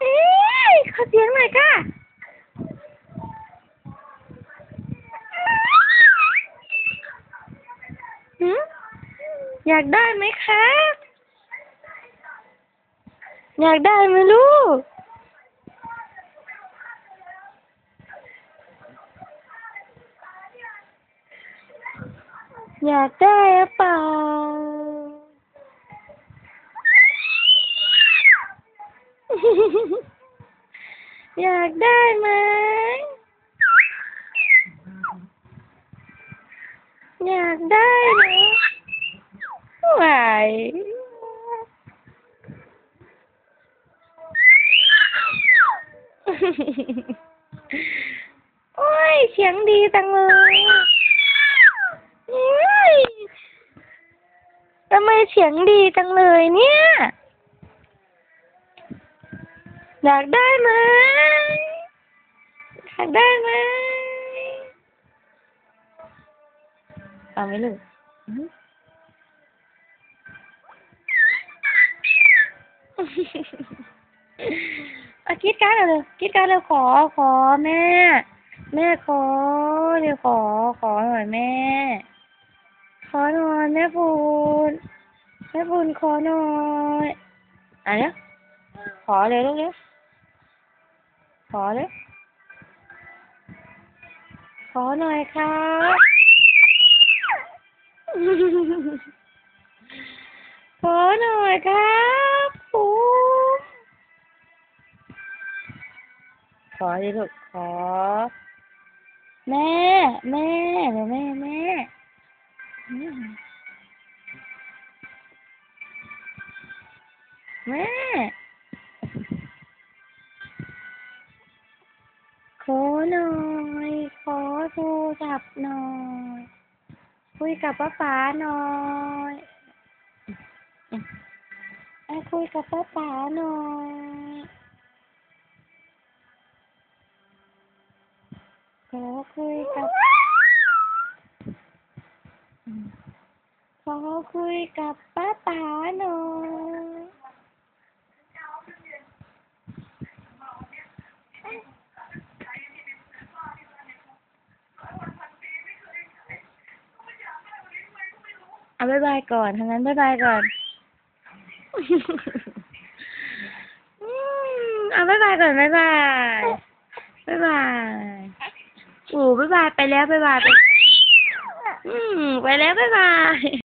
เอ้ยขอเสียงหน่อยค่ะอยากได้ไหมครับอยากได้ไหมลูกอยากได้อเปล่า อยากได้ไหม อยากได้ไหมไหวโอ้ย เสียงดีจังเลยเฮ้ยทำไมเสียงดีจังเลยเนี่ย อยากได้ไหมอยากได้ไหมเอาไหมลูกอืมเอาคิดการดเลยคิดการดเลยขอขอแม่ แม่ขอเดี๋ยวขอขอหน่อยแม่ ขอหน่อยแม่ปูนแม่ปูนขอหน่อยอะเนี้ยขอเลยลูกเนี้ยข อเลยขอหน่อยครับขอหน่อยครับปูขอดิลูกขอ แม่ แม่เดี๋ยวแม่แม่แม่ หน่อย ขอโทรศัพท์หน่อย คุยกับป้าป๋าหน่อยไอ้คุยกับป้าป๋าหน่อยขอคุยกับขอคุยกับป้าป๋าหน่อย เอาบายบายก่อนทั้างนั้นบายบายก่อนอืมเอาบายบายก่อนบายบายบายบายโอ้บายบายไปแล้วบายบายไปอืมไปแล้วบายบาย